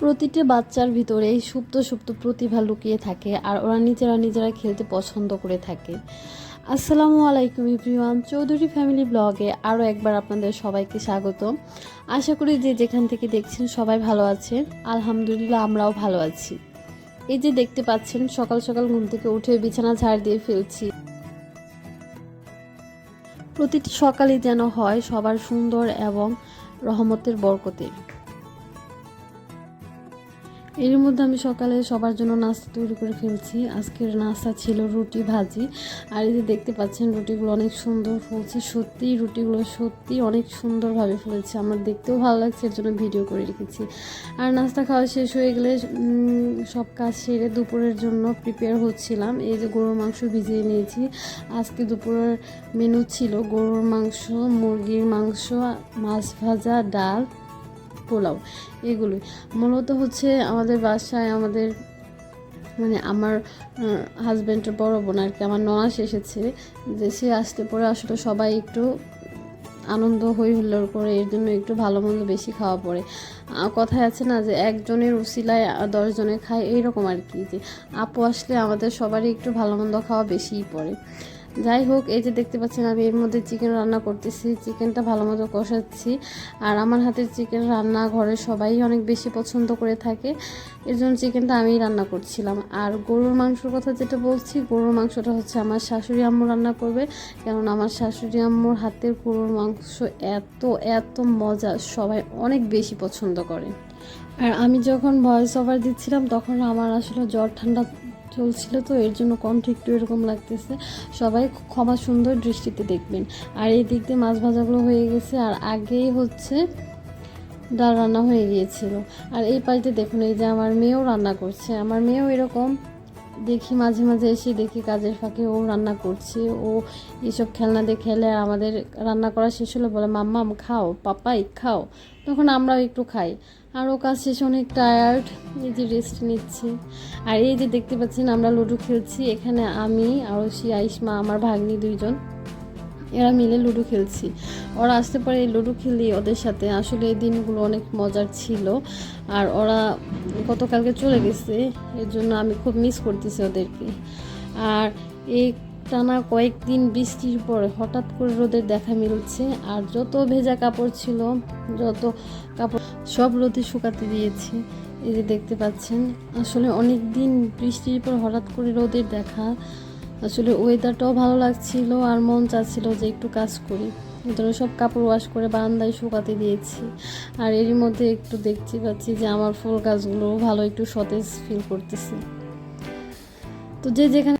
প্রতিটি বাচ্চার ভিতরে এই সুপ্ত সুপ্ত প্রতিভা লুকিয়ে থাকে আর ওরা নিজেরা নিজেরা খেলতে পছন্দ করে থাকে। আসসালামু আলাইকুম ইভরিওয়ান চৌধুরী ফ্যামিলি ব্লগে আরও একবার আপনাদের সবাইকে স্বাগত। আশা করি যে যেখান থেকে দেখছেন সবাই ভালো আছেন। আলহামদুলিল্লাহ আমরাও ভালো আছি। এই যে দেখতে পাচ্ছেন, সকাল সকাল ঘুম থেকে উঠে বিছানা ঝাড় দিয়ে ফেলছি। প্রতিটি সকালই যেন হয় সবার সুন্দর এবং রহমতের বরকতের। এর মধ্যে আমি সকালে সবার জন্য নাস্তা তৈরি করে ফেলছি। আজকের নাস্তা ছিল রুটি ভাজি। আর এই যে দেখতে পাচ্ছেন, রুটিগুলো অনেক সুন্দর ফুলছে। সত্যিই রুটিগুলো সত্যি অনেক সুন্দরভাবে ফুলেছে। আমার দেখতেও ভালো লাগছে, এর জন্য ভিডিও করে রেখেছি। আর নাস্তা খাওয়া শেষ হয়ে গেলে সব কাজ সেরে দুপুরের জন্য প্রিপেয়ার হচ্ছিলাম। এই যে গরুর মাংস ভিজিয়ে নিয়েছি। আজকে দুপুরের মেনু ছিল গরুর মাংস, মুরগির মাংস, মাছ ভাজা, ডাল পোলাও, এগুলোই। মূলত হচ্ছে আমাদের বাসায় আমাদের মানে আমার হাজব্যান্ডের বড় বোন আর কি, আমার ননাস এসেছে যে সে আসতে পরে আসলে সবাই একটু আনন্দ হই হুল্লোড় করে, এর জন্য একটু ভালো মন্দ বেশি খাওয়া পড়ে। কথায় আছে না যে একজনের উসিলায় দশজনে খায়, এইরকম আর কি যে আপু আসলে আমাদের সবারই একটু ভালো মন্দ খাওয়া বেশিই পড়ে। যাই হোক, এই যে দেখতে পাচ্ছেন আমি এর মধ্যে চিকেন রান্না করতেছি। চিকেনটা ভালো মতো কষাচ্ছি। আর আমার হাতের চিকেন রান্না ঘরে সবাই অনেক বেশি পছন্দ করে থাকে। এর জন্য চিকেনটা আমিই রান্না করছিলাম। আর গরুর মাংসর কথা যেটা বলছি, গরুর মাংসটা হচ্ছে আমার শাশুড়ি আম্মু রান্না করবে। কেননা আমার শাশুড়ি আম্মুর হাতের গরুর মাংস এত এত মজা, সবাই অনেক বেশি পছন্দ করে। আর আমি যখন ভয়েস ওভার দিচ্ছিলাম, তখন আমার আসলে জ্বর ঠান্ডা চলছিল তো, এর জন্য কণ্ঠ একটু এরকম লাগতেছে। সবাই ক্ষমা সুন্দর দৃষ্টিতে দেখবেন। আর এই দিক দিয়ে মাছ ভাজাগুলো হয়ে গেছে, আর আগেই হচ্ছে ডাল রান্না হয়ে গিয়েছিল। আর এই পাশে দেখুন, এই যে আমার মেয়েও রান্না করছে। আমার মেয়েও এরকম দেখি মাঝে মাঝে এসে দেখি কাজের ফাঁকে ও রান্না করছে। ও এইসব খেলনা দিয়ে খেলে, আমাদের রান্না করা শেষ হলে বলে মাম্মাম খাও, পাপাই, খাও। তখন আমরাও একটু খাই। আর ও কাজ শেষে অনেক টায়ার্ড এই যে রেস্ট নিচ্ছে। আর এই যে দেখতে পাচ্ছেন, আমরা লুডো খেলছি। এখানে আমি আরশি আইসমা আমার ভাগ্নি দুইজন। এরা মিলে লুডো খেলছি। ওরা আসতে পারে এই লুডো খেলি ওদের সাথে। আসলে এই দিনগুলো অনেক মজার ছিল। আর ওরা গতকালকে চলে গেছে। এর জন্য আমি খুব মিস করতেছি ওদেরকে। আর এই টানা কয়েকদিন বৃষ্টির পর হঠাৎ করে রোদের দেখা মিলছে। আর যত ভেজা কাপড় ছিল, যত কাপড়, সব রোদে শুকাতে দিয়েছি। এই যে দেখতে পাচ্ছেন, আসলে অনেক দিন বৃষ্টির পর হঠাৎ করে রোদের দেখা। আসলে ওয়েদারটাও ভালো লাগছিল আর মন চাচ্ছিল যে একটু কাজ করি। ধরো সব কাপড় ওয়াশ করে বারান্দায় শুকাতে দিয়েছি। আর এরই মধ্যে একটু দেখছি পাচ্ছি যে আমার ফুল গাছগুলো ভালো একটু সতেজ ফিল করতেছে। তো যে যেখানে